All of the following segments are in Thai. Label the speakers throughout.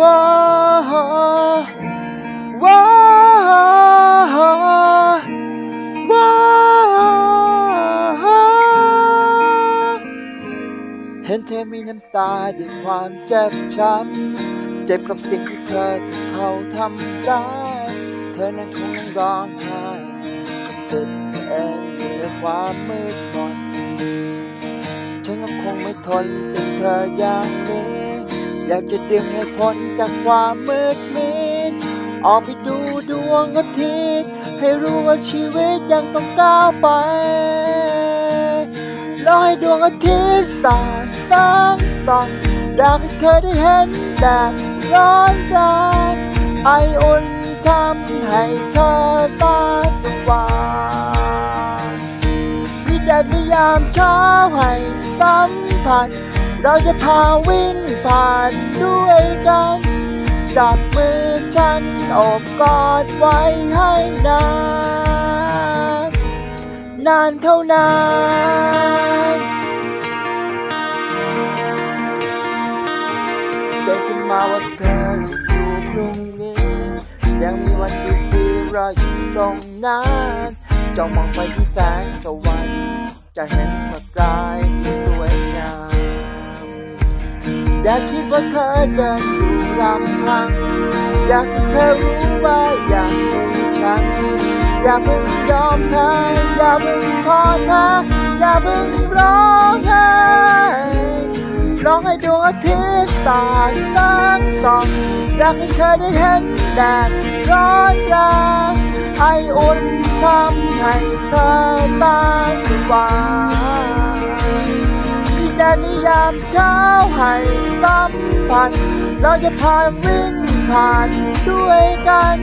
Speaker 1: ว้าว้าว้าเห็นเธอมีน้ำตาด้วยความเจ็บช้ำเจ็บกับสิ่งที่เธอเขาทำร้ายเธอนั้นคงยังร้องไห้ติดตัวเองอยู่ในความมืดมนฉันก็คงไม่ทนเป็นเธออย่าง อยากจะดึงให้พ้นจากความมืดมิดออกไปดูดวงอาทิตย์ให้รู้ว่าชีวิตยังต้องก้าวไปแล้วให้ดวงอาทิตย์สาดส่องส่องอยากให้เธอได้เห็นแดดร้อนแรงไออุ่นทำให้เธอตาสว่างวิแดดในยามเช้าให้สัมผัส เราจะพาวิ่งผ่านด้วยกัน จับมือฉันอบกอดไว้ให้นาน นานเท่านานเดินขึ้นมาว่าเธออยู่ตรงนี้ ยังมีวันดีๆรออยู่ตรงนั้นจ้องมองไปที่แสงสวรรค์จะเห็นประกายที่สวยงาม อย่าคิดว่าเธอเดินอยู่ลำพัง อยากให้เธอรู้ว่าอยางมีฉัน อย่าเพิ่งยอมแพ้อย่าเพิ่งท้อแท้อย่าเพิ่งร้องไห้ร้องให้ดวงอาทิตย์สาดแสงส่องอยากให้เธอได้เห็นแดดร้อนแรงไออุ่นทำให้เธอตาสว่าง นนิยามเช้าให้สัมผัส เราจะผ่านวิ่งผ่านด้วยกัน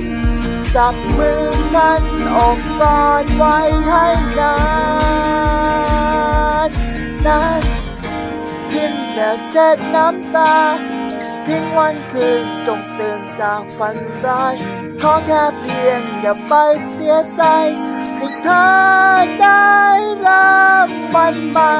Speaker 1: จับมือกันอกกอดไว้ให้นานนานทิ้งแต่เช็ดน้ำตาทิ้งวันคืนจงตื่นจากฝันร้ายขอแค่เพียงอย่าไปเสียใจให้เธอได้ริ่มวันใหม่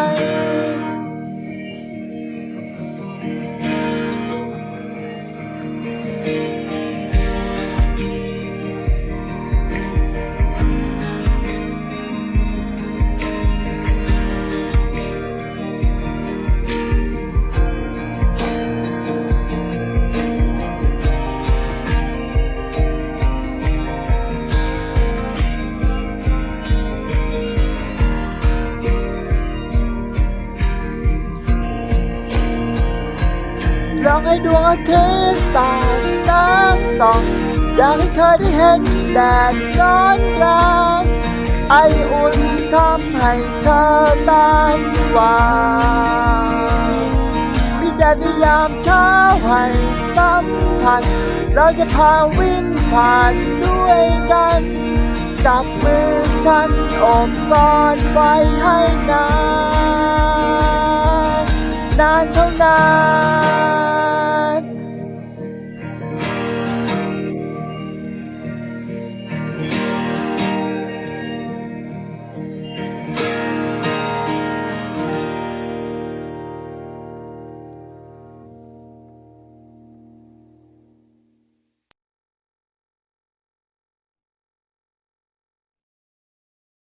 Speaker 1: ดวงอาทิตย์สาดน้ำส่องอยากให้เธอได้เห็นแดดร้อนแรงไออุ่นทำให้เธอตาสว่างมีแดดในยามเช้าให้สัมผัสเราจะพาวิ่งผ่านด้วยกันจับมือฉันอบกอดไว้ให้นาน นานเท่านาน